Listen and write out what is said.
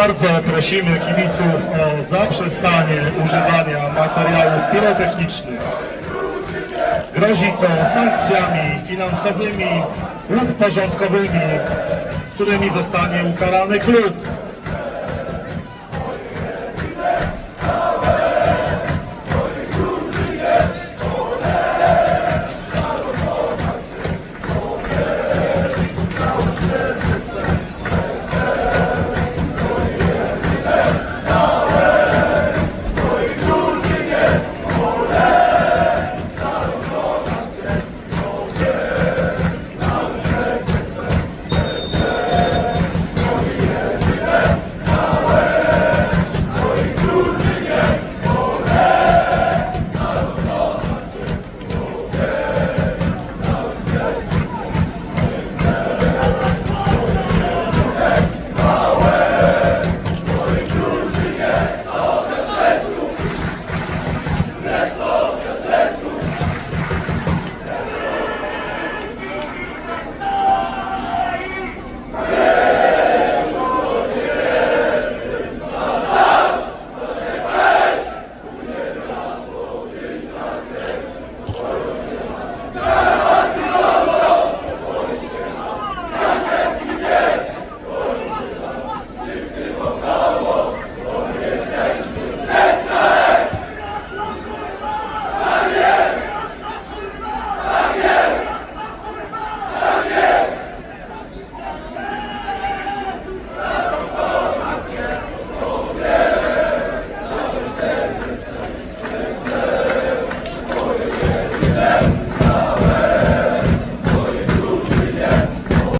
Bardzo prosimy kibiców o zaprzestanie używania materiałów pirotechnicznych. Grozi to sankcjami finansowymi lub porządkowymi, którymi zostanie ukarany klub.